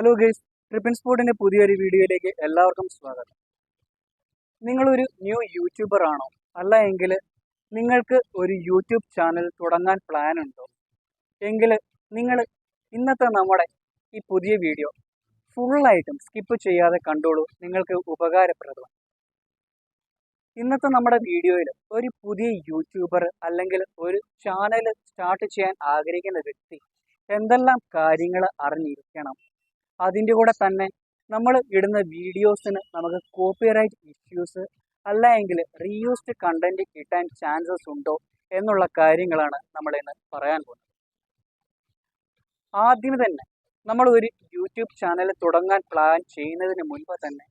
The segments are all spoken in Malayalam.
ഹലോ ഗൈസ് ട്രിപ്പിൻ സ്പോർട്ടിന്റെ പുതിയൊരു വീഡിയോയിലേക്ക് എല്ലാവർക്കും സ്വാഗതം. നിങ്ങളൊരു ന്യൂ യൂട്യൂബർ ആണോ? അല്ല എങ്കിൽ നിങ്ങൾക്ക് ഒരു യൂട്യൂബ് ചാനൽ തുടങ്ങാൻ പ്ലാൻ ഉണ്ടോ? എങ്കിൽ നിങ്ങൾ ഇന്നത്തെ നമ്മുടെ ഈ പുതിയ വീഡിയോ ഫുള്ളായിട്ടും സ്കിപ്പ് ചെയ്യാതെ കണ്ടോളൂ. നിങ്ങൾക്ക് ഉപകാരപ്രദമാണ് ഇന്നത്തെ നമ്മുടെ വീഡിയോയിൽ ഒരു പുതിയ യൂട്യൂബർ അല്ലെങ്കിൽ ഒരു ചാനൽ സ്റ്റാർട്ട് ചെയ്യാൻ ആഗ്രഹിക്കുന്ന വ്യക്തി എന്തെല്ലാം കാര്യങ്ങൾ അറിഞ്ഞിരിക്കണം? അതിന്റെ കൂടെ തന്നെ നമ്മൾ ഇടുന്ന വീഡിയോസിന് നമുക്ക് കോപ്പിറൈറ്റ് ഇഷ്യൂസ് അല്ല എങ്കിൽ റീയൂസ്ഡ് കണ്ടന്റ് കിട്ടാൻ ചാൻസസ് ഉണ്ടോ എന്നുള്ള കാര്യങ്ങളാണ് നമ്മൾ ഇന്ന് പറയാൻ പോകുന്നത്. ആദ്യം തന്നെ നമ്മൾ ഒരു യൂട്യൂബ് ചാനൽ തുടങ്ങാൻ പ്ലാൻ ചെയ്യുന്നതിന് മുൻപ് തന്നെ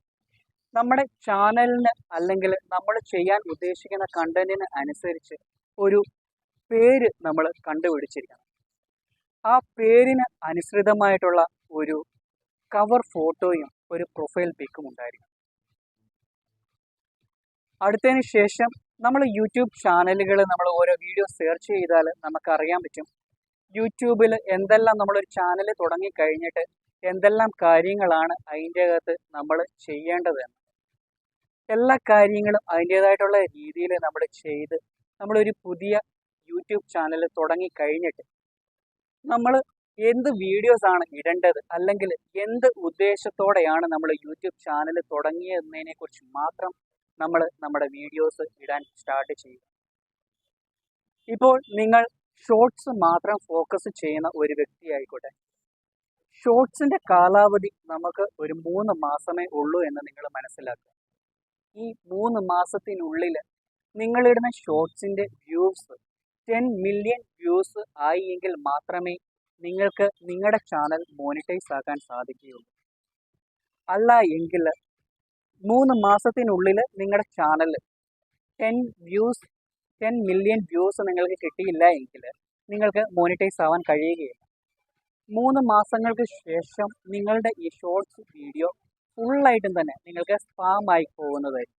നമ്മുടെ ചാനലിന് അല്ലെങ്കിൽ നമ്മൾ ചെയ്യാൻ ഉദ്ദേശിക്കുന്ന കണ്ടന്റിന് അനുസരിച്ച് ഒരു പേര് നമ്മൾ കണ്ടുപിടിച്ചിരിക്കണം. ആ പേരിന് അനുസൃതമായിട്ടുള്ള ഒരു കവർ ഫോട്ടോയും ഒരു പ്രൊഫൈൽ പിക്കും ഉണ്ടായിരിക്കും. അടുത്തതിന് ശേഷം നമ്മൾ യൂട്യൂബ് ചാനലുകൾ നമ്മൾ ഓരോ വീഡിയോ സെർച്ച് ചെയ്താൽ നമുക്കറിയാൻ പറ്റും. യൂട്യൂബിൽ എന്തെല്ലാം നമ്മളൊരു ചാനൽ തുടങ്ങിക്കഴിഞ്ഞിട്ട് എന്തെല്ലാം കാര്യങ്ങളാണ് അതിന്റെ അകത്ത് നമ്മൾ ചെയ്യേണ്ടതെന്ന്. എല്ലാ കാര്യങ്ങളും അതിന്റേതായിട്ടുള്ള രീതിയിൽ നമ്മൾ ചെയ്ത് നമ്മളൊരു പുതിയ യൂട്യൂബ് ചാനൽ തുടങ്ങിക്കഴിഞ്ഞിട്ട് നമ്മൾ എന്ത് വീഡിയോസ് ആണ് ഇടേണ്ടത്? അല്ലെങ്കിൽ എന്ത് ഉദ്ദേശത്തോടെയാണ് നമ്മൾ യൂട്യൂബ് ചാനൽ തുടങ്ങിയതിനെ കുറിച്ച് മാത്രം നമ്മൾ നമ്മുടെ വീഡിയോസ് ഇടാൻ സ്റ്റാർട്ട് ചെയ്യുക. ഇപ്പോൾ നിങ്ങൾ ഷോർട്സ് മാത്രം ഫോക്കസ് ചെയ്യുന്ന ഒരു വ്യക്തി ആയിക്കോട്ടെ. ഷോർട്സിന്റെ കാലാവധി നമുക്ക് ഒരു മൂന്ന് മാസമേ ഉള്ളൂ എന്ന് നിങ്ങൾ മനസ്സിലാക്കുക. ഈ മൂന്ന് മാസത്തിനുള്ളിൽ നിങ്ങളിടുന്ന ഷോർട്സിന്റെ വ്യൂസ് ടെൻ മില്യൺ വ്യൂസ് ആയി എങ്കിൽ മാത്രമേ നിങ്ങൾക്ക് നിങ്ങളുടെ ചാനൽ മോണിറ്റൈസ് ആക്കാൻ സാധിക്കുകയുള്ളൂ. അല്ല എങ്കിൽ മൂന്ന് മാസത്തിനുള്ളിൽ നിങ്ങളുടെ channel ten views ten million views നിങ്ങൾക്ക് കിട്ടിയില്ല എങ്കിൽ നിങ്ങൾക്ക് മോണിറ്റൈസ് ആവാൻ കഴിയുകയില്ല. മൂന്ന് മാസങ്ങൾക്ക് ശേഷം നിങ്ങളുടെ ഈ ഷോർട്സ് വീഡിയോ ഫുള്ളായിട്ടും തന്നെ നിങ്ങൾക്ക് സ്പാം ആയി പോകുന്നതായിരിക്കും.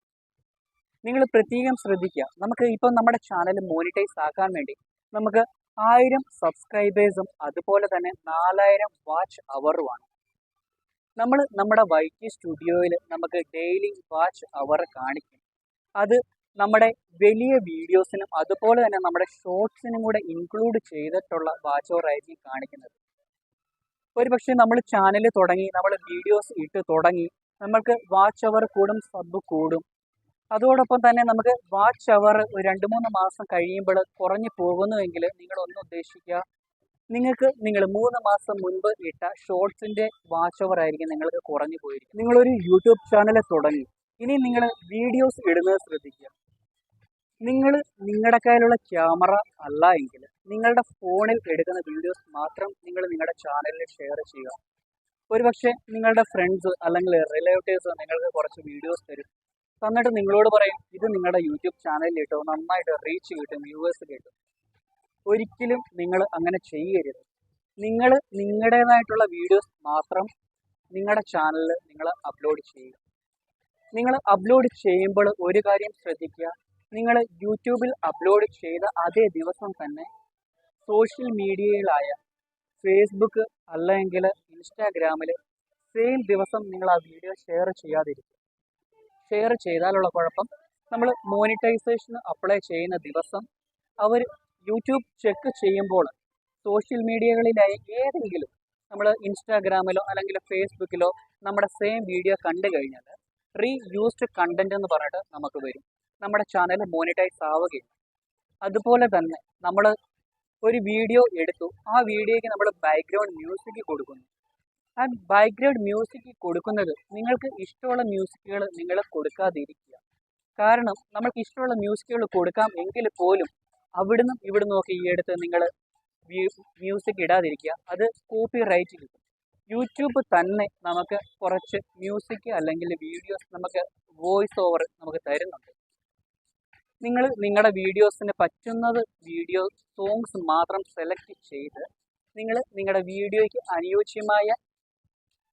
നിങ്ങൾ പ്രത്യേകം ശ്രദ്ധിക്കുക. നമുക്ക് ഇപ്പം നമ്മുടെ ചാനൽ മോണിറ്റൈസ് ആക്കാൻ വേണ്ടി നമുക്ക് ആയിരം സബ്സ്ക്രൈബേഴ്സും അതുപോലെ തന്നെ നാലായിരം വാച്ച് അവറുമാണ് നമ്മൾ നമ്മുടെ വൈറ്റി സ്റ്റുഡിയോയിൽ നമുക്ക് ഡെയിലി വാച്ച് അവർ കാണിക്കും. അത് നമ്മുടെ വലിയ വീഡിയോസിനും അതുപോലെ തന്നെ നമ്മുടെ ഷോർട്സിനും കൂടെ ഇൻക്ലൂഡ് ചെയ്തിട്ടുള്ള വാച്ച് അവർ ആയിരിക്കും കാണിക്കുന്നത്. ഒരു പക്ഷേ നമ്മൾ ചാനൽ തുടങ്ങി നമ്മൾ വീഡിയോസ് ഇട്ട് തുടങ്ങി നമ്മൾക്ക് വാച്ച് അവർ കൂടും സബ് കൂടും അതോടൊപ്പം തന്നെ നമുക്ക് വാച്ച് അവർ ഒരു രണ്ട് മൂന്ന് മാസം കഴിയുമ്പോൾ കുറഞ്ഞു പോകുന്നുവെങ്കിൽ നിങ്ങൾ ഒന്ന് ഉദ്ദേശിക്കുക. നിങ്ങൾക്ക് നിങ്ങൾ മൂന്ന് മാസം മുൻപ് ഇട്ട ഷോർട്സിന്റെ വാച്ച് ഓവർ ആയിരിക്കും നിങ്ങൾക്ക് കുറഞ്ഞു പോയിരിക്കും. നിങ്ങളൊരു യൂട്യൂബ് ചാനൽ തുടങ്ങി. ഇനി നിങ്ങൾ വീഡിയോസ് ഇടുന്നത് ശ്രദ്ധിക്കുക. നിങ്ങൾ നിങ്ങളുടെ കയ്യിലുള്ള ക്യാമറ അല്ല എങ്കിൽ നിങ്ങളുടെ ഫോണിൽ എടുക്കുന്ന വീഡിയോസ് മാത്രം നിങ്ങൾ നിങ്ങളുടെ ചാനലിൽ ഷെയർ ചെയ്യുക. ഒരുപക്ഷെ നിങ്ങളുടെ ഫ്രണ്ട്സ് അല്ലെങ്കിൽ റിലേറ്റീവ്സ് നിങ്ങൾക്ക് കുറച്ച് വീഡിയോസ് തരും. തന്നിട്ട് നിങ്ങളോട് പറയും ഇത് നിങ്ങളുടെ യൂട്യൂബ് ചാനലിൽ ഇട്ടോ നന്നായിട്ട് റീച്ച് കിട്ടും വ്യൂവേഴ്സ് കിട്ടും. ഒരിക്കലും നിങ്ങൾ അങ്ങനെ ചെയ്യരുത്. നിങ്ങൾ നിങ്ങളുടേതായിട്ടുള്ള വീഡിയോസ് മാത്രം നിങ്ങളുടെ ചാനലിൽ നിങ്ങൾ അപ്ലോഡ് ചെയ്യുക. നിങ്ങൾ അപ്ലോഡ് ചെയ്യുമ്പോൾ ഒരു കാര്യം ശ്രദ്ധിക്കുക നിങ്ങൾ യൂട്യൂബിൽ അപ്ലോഡ് ചെയ്ത അതേ ദിവസം തന്നെ സോഷ്യൽ മീഡിയയിലായ ഫേസ്ബുക്ക് അല്ലെങ്കിൽ ഇൻസ്റ്റാഗ്രാമിൽ സെയിം ദിവസം നിങ്ങൾ ആ വീഡിയോ ഷെയർ ചെയ്യാതിരിക്കുക. ഷെയർ ചെയ്താലുള്ള കുഴപ്പം. നമ്മൾ മോണിറ്റൈസേഷൻ അപ്ലൈ ചെയ്യുന്ന ദിവസം അവർ യൂട്യൂബ് ചെക്ക് ചെയ്യുമ്പോൾ സോഷ്യൽ മീഡിയകളിലായി ഏതെങ്കിലും നമ്മൾ ഇൻസ്റ്റാഗ്രാമിലോ അല്ലെങ്കിൽ ഫേസ്ബുക്കിലോ നമ്മുടെ സെയിം വീഡിയോ കണ്ടു കഴിഞ്ഞാൽ റീ യൂസ്ഡ് കണ്ടന്റ് എന്ന് പറഞ്ഞിട്ട് നമുക്ക് വരും. നമ്മുടെ ചാനൽ മോണിറ്റൈസ് ആവുകയും അതുപോലെ തന്നെ നമ്മൾ ഒരു വീഡിയോ എടുത്തു. ആ വീഡിയോയ്ക്ക് നമ്മൾ ബാക്ക്ഗ്രൗണ്ട് മ്യൂസിക് കൊടുക്കുന്നു. ആ ബാക്ക്ഗ്രൗണ്ട് മ്യൂസിക് കൊടുക്കുന്നത് നിങ്ങൾക്ക് ഇഷ്ടമുള്ള മ്യൂസിക്കുകൾ നിങ്ങൾ കൊടുക്കാതിരിക്കുക. കാരണം നമുക്ക് ഇഷ്ടമുള്ള മ്യൂസിക്കുകൾ കൊടുക്കാം എങ്കിൽ പോലും അവിടുന്ന് ഇവിടുന്ന് നോക്കി ഈ അടുത്ത് നിങ്ങൾ മ്യൂസിക് ഇടാതിരിക്കുക. അത് കോപ്പി റൈറ്റ് കിട്ടും യൂട്യൂബ് തന്നെ നമുക്ക് കുറച്ച് മ്യൂസിക് അല്ലെങ്കിൽ വീഡിയോസ് നമുക്ക് വോയിസ് ഓവർ നമുക്ക് തരുന്നുണ്ട്. നിങ്ങൾ നിങ്ങളുടെ വീഡിയോസിന് പറ്റുന്നത് വീഡിയോ സോങ്സ് മാത്രം സെലക്ട് ചെയ്ത് നിങ്ങൾ നിങ്ങളുടെ വീഡിയോയ്ക്ക് അനുയോജ്യമായ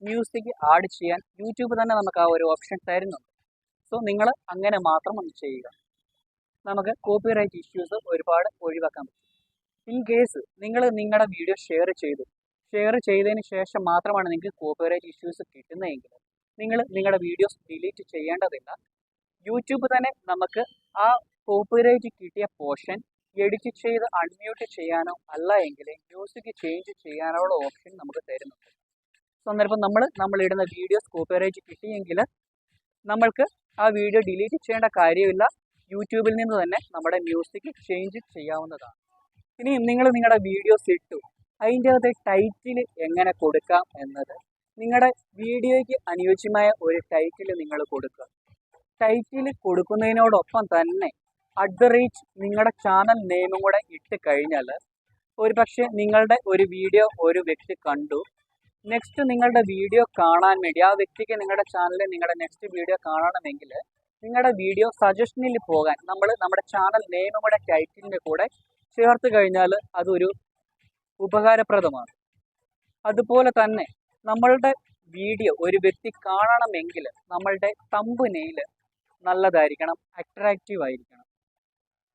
മ്യൂസിക് ആഡ് ചെയ്യാൻ യൂട്യൂബ് തന്നെ നമുക്ക് ആ ഒരു ഓപ്ഷൻ തരുന്നുണ്ട്. സോ നിങ്ങൾ അങ്ങനെ മാത്രം ഒന്ന് ചെയ്യുക. നമുക്ക് കോപ്പിറൈറ്റ് ഇഷ്യൂസ് ഒരുപാട് ഒഴിവാക്കാൻ പറ്റും. ഇൻ കേസ് നിങ്ങൾ നിങ്ങളുടെ വീഡിയോ ഷെയർ ചെയ്തു. ഷെയർ ചെയ്തതിന് ശേഷം മാത്രമാണ് നിങ്ങൾക്ക് കോപ്പിറൈറ്റ് ഇഷ്യൂസ് കിട്ടുന്നതെങ്കിൽ നിങ്ങൾ നിങ്ങളുടെ വീഡിയോസ് ഡിലീറ്റ് ചെയ്യേണ്ടതില്ല. യൂട്യൂബ് തന്നെ നമുക്ക് ആ കോപ്പിറൈറ്റ് കിട്ടിയ പോർഷൻ എഡിറ്റ് ചെയ്ത് അൺമ്യൂട്ട് ചെയ്യാനോ അല്ല എങ്കിൽ മ്യൂസിക് ചേഞ്ച് ചെയ്യാനുള്ള ഓപ്ഷൻ നമുക്ക് തരുന്നുണ്ട്. സന്ദർഭം നമ്മൾ ഇടുന്ന വീഡിയോസ് കോപ്പിറൈറ്റ് കിട്ടിയെങ്കിൽ നമ്മൾക്ക് ആ വീഡിയോ ഡിലീറ്റ് ചെയ്യേണ്ട കാര്യമില്ല. യൂട്യൂബിൽ നിന്ന് തന്നെ നമ്മുടെ മ്യൂസിക് ചേഞ്ച് ചെയ്യാവുന്നതാണ്. ഇനി നിങ്ങൾ നിങ്ങളുടെ വീഡിയോസ് ഇട്ടു. അതിന്റെ അകത്ത് ടൈറ്റിൽ എങ്ങനെ കൊടുക്കാം എന്നത്. നിങ്ങളുടെ വീഡിയോയ്ക്ക് അനുയോജ്യമായ ഒരു ടൈറ്റിൽ നിങ്ങൾ കൊടുക്കുക. ടൈറ്റിൽ കൊടുക്കുന്നതിനോടൊപ്പം തന്നെ അറ്റ് ദ റേറ്റ് നിങ്ങളുടെ ചാനൽ നെയിമും കൂടെ ഇട്ട് കഴിഞ്ഞാൽ ഒരു പക്ഷേ നിങ്ങളുടെ ഒരു വീഡിയോ ഒരു വ്യക്തി കണ്ടു. നെക്സ്റ്റ് നിങ്ങളുടെ വീഡിയോ കാണാൻ വേണ്ടി ആ വ്യക്തിക്ക് നിങ്ങളുടെ ചാനലിൽ നിങ്ങളുടെ നെക്സ്റ്റ് വീഡിയോ കാണണമെങ്കിൽ നിങ്ങളുടെ വീഡിയോ സജഷനിൽ പോകാൻ നമ്മൾ നമ്മുടെ ചാനൽ നെയിമുടെ ടൈറ്റിലിന്റെ കൂടെ ചേർത്ത് കഴിഞ്ഞാൽ അതൊരു ഉപകാരപ്രദമാണ്. അതുപോലെ തന്നെ നമ്മളുടെ വീഡിയോ ഒരു വ്യക്തി കാണണമെങ്കിൽ നമ്മളുടെ തമ്പുനെയിൽ നല്ലതായിരിക്കണം അട്രാക്റ്റീവ് ആയിരിക്കണം.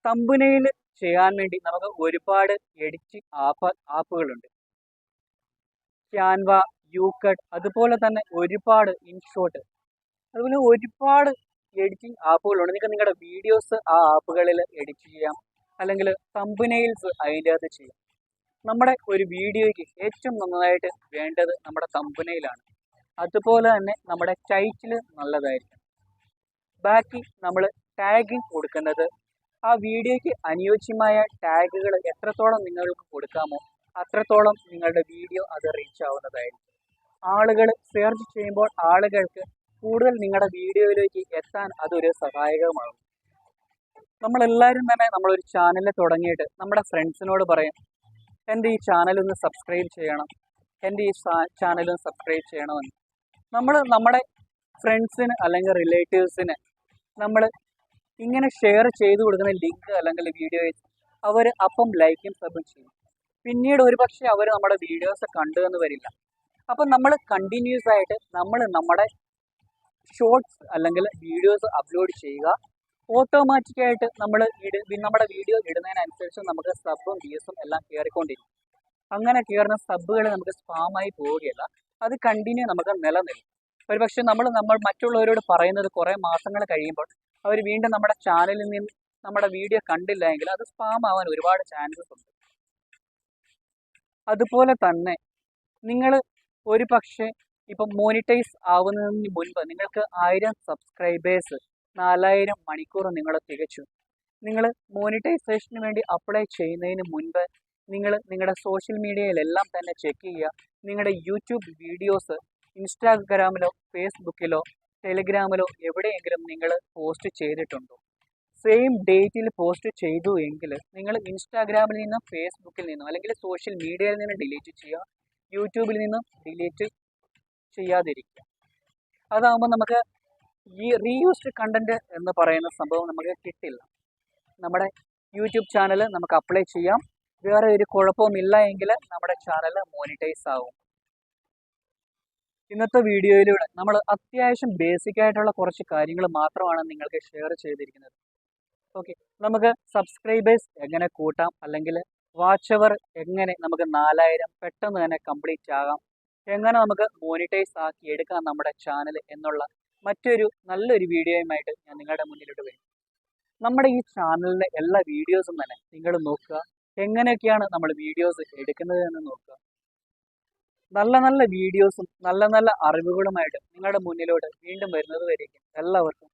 തമ്പുനെയിൽ ചെയ്യാൻ വേണ്ടി നമുക്ക് ഒരുപാട് എഡിറ്റിംഗ് ആപ്പ് ആപ്പുകളുണ്ട് ക്യാൻവ യൂക്കട്ട് അതുപോലെ തന്നെ ഒരുപാട് ഇൻഷോട്ട് അതുപോലെ ഒരുപാട് എഡിറ്റിംഗ് ആപ്പുകളുണ്ട് നിങ്ങൾക്ക് നിങ്ങളുടെ വീഡിയോസ് ആ ആപ്പുകളിൽ എഡിറ്റ് ചെയ്യാം. അല്ലെങ്കിൽ തമ്പുനെയിൽസ് അതിന്റെ അകത്ത് ചെയ്യാം. നമ്മുടെ ഒരു വീഡിയോയ്ക്ക് ഏറ്റവും നന്നായിട്ട് വേണ്ടത് നമ്മുടെ തമ്പുനയിലാണ് അതുപോലെ തന്നെ നമ്മുടെ ടൈറ്റിൽ നല്ലതായിരിക്കും. ബാക്കി നമ്മൾ ടാഗിങ് കൊടുക്കുന്നത് ആ വീഡിയോയ്ക്ക് അനുയോജ്യമായ ടാഗുകൾ എത്രത്തോളം നിങ്ങൾക്ക് കൊടുക്കാമോ അത്രത്തോളം നിങ്ങളുടെ വീഡിയോ അത് റീച്ച് ആവുന്നതായിരിക്കും. ആളുകൾ സെർച്ച് ചെയ്യുമ്പോൾ ആളുകൾക്ക് കൂടുതൽ നിങ്ങളുടെ വീഡിയോയിലേക്ക് എത്താൻ അതൊരു സഹായകമാകും. നമ്മളെല്ലാവരും തന്നെ നമ്മളൊരു ചാനൽ തുടങ്ങിയിട്ട് നമ്മുടെ ഫ്രണ്ട്സിനോട് പറയും എന്റെ ഈ ചാനലൊന്ന് സബ്സ്ക്രൈബ് ചെയ്യണം. എന്റെ ഈ ചാനലൊന്ന് സബ്സ്ക്രൈബ് ചെയ്യണമെന്ന്. നമ്മൾ നമ്മുടെ ഫ്രണ്ട്സിന് അല്ലെങ്കിൽ റിലേറ്റീവ്സിന് നമ്മൾ ഇങ്ങനെ ഷെയർ ചെയ്ത് കൊടുക്കുന്ന ലിങ്ക് അല്ലെങ്കിൽ വീഡിയോ അവർ അപ്പം ലൈക്കും സബും ചെയ്യും. പിന്നീട് ഒരുപക്ഷെ അവർ നമ്മുടെ വീഡിയോസ് കണ്ടു എന്ന് വരില്ല. അപ്പം നമ്മൾ കണ്ടിന്യൂസ് ആയിട്ട് നമ്മൾ നമ്മുടെ ഷോർട്സ് അല്ലെങ്കിൽ വീഡിയോസ് അപ്ലോഡ് ചെയ്യുക. ഓട്ടോമാറ്റിക്കായിട്ട് നമ്മൾ ഇട നമ്മുടെ വീഡിയോ ഇടുന്നതിനനുസരിച്ച് നമുക്ക് സബും വ്യൂസും എല്ലാം കയറിക്കൊണ്ടിരിക്കും അങ്ങനെ കയറുന്ന സബുകൾ നമുക്ക് സ്പാമായി പോവുകയില്ല. അത് കണ്ടിന്യൂ നമുക്ക് നിലനിൽക്കും. ഒരുപക്ഷെ നമ്മൾ നമ്മൾ മറ്റുള്ളവരോട് പറയുന്നത് കുറേ മാസങ്ങൾ കഴിയുമ്പോൾ അവർ വീണ്ടും നമ്മുടെ ചാനലിൽ നിന്ന് നമ്മുടെ വീഡിയോ കണ്ടില്ല എങ്കിൽ അത് സ്പാം ആവാൻ ഒരുപാട് ചാൻസസ് ഉണ്ട്. അതുപോലെ തന്നെ നിങ്ങൾ ഒരു പക്ഷേ ഇപ്പം മോണിറ്റൈസ് ആവുന്നതിന് മുൻപ് നിങ്ങൾക്ക് ആയിരം സബ്സ്ക്രൈബേഴ്സ് നാലായിരം മണിക്കൂർ നിങ്ങൾ തികച്ചു. നിങ്ങൾ മോണിറ്റൈസേഷന് വേണ്ടി അപ്ലൈ ചെയ്യുന്നതിന് മുൻപ് നിങ്ങൾ നിങ്ങളുടെ സോഷ്യൽ മീഡിയയിലെല്ലാം തന്നെ ചെക്ക് ചെയ്യുക. നിങ്ങളുടെ യൂട്യൂബ് വീഡിയോസ് ഇൻസ്റ്റാഗ്രാമിലോ ഫേസ്ബുക്കിലോ ടെലിഗ്രാമിലോ എവിടെയെങ്കിലും നിങ്ങൾ പോസ്റ്റ് ചെയ്തിട്ടുണ്ടോ? സെയിം ഡേറ്റിൽ പോസ്റ്റ് ചെയ്തു എങ്കിൽ നിങ്ങൾ ഇൻസ്റ്റാഗ്രാമിൽ നിന്നും ഫേസ്ബുക്കിൽ നിന്നും അല്ലെങ്കിൽ സോഷ്യൽ മീഡിയയിൽ നിന്ന് ഡിലീറ്റ് ചെയ്യുക. യൂട്യൂബിൽ നിന്നും ഡിലീറ്റ് ചെയ്യാതിരിക്കുക. അതാകുമ്പോൾ നമുക്ക് ഈ റീയൂസ്ഡ് കണ്ടന്റ് എന്ന് പറയുന്ന സംഭവം നമുക്ക് കിട്ടില്ല. നമ്മുടെ യൂട്യൂബ് ചാനൽ നമുക്ക് അപ്ലൈ ചെയ്യാം. വേറെ ഒരു കുഴപ്പവുമില്ല എങ്കിൽ നമ്മുടെ ചാനൽ മോണിറ്റൈസ് ആവും. ഇന്നത്തെ വീഡിയോയിലൂടെ നമ്മൾ അത്യാവശ്യം ബേസിക് ആയിട്ടുള്ള കുറച്ച് കാര്യങ്ങൾ മാത്രമാണ് നിങ്ങൾക്ക് ഷെയർ ചെയ്തിരിക്കുന്നത്. ഓക്കെ നമുക്ക് സബ്സ്ക്രൈബേഴ്സ് എങ്ങനെ കൂട്ടാം? അല്ലെങ്കിൽ വാച്ച് അവർ എങ്ങനെ നമുക്ക് നാലായിരം പെട്ടെന്ന് തന്നെ കംപ്ലീറ്റ് ആകാം? എങ്ങനെ നമുക്ക് മോണിറ്റൈസ് ആക്കി എടുക്കാം നമ്മുടെ ചാനൽ എന്നുള്ള മറ്റൊരു നല്ലൊരു വീഡിയോയുമായിട്ട് ഞാൻ നിങ്ങളുടെ മുന്നിലോട്ട് വരും. നമ്മുടെ ഈ ചാനലിലെ എല്ലാ വീഡിയോസും തന്നെ നിങ്ങൾ നോക്കുക. എങ്ങനെയൊക്കെയാണ് നമ്മൾ വീഡിയോസ് എടുക്കുന്നത് എന്ന് നോക്കുക. നല്ല നല്ല വീഡിയോസും നല്ല നല്ല അറിവുകളുമായിട്ട് നിങ്ങളുടെ മുന്നിലോട്ട് വീണ്ടും വരുന്നത് വരേക്കും. എല്ലാവർക്കും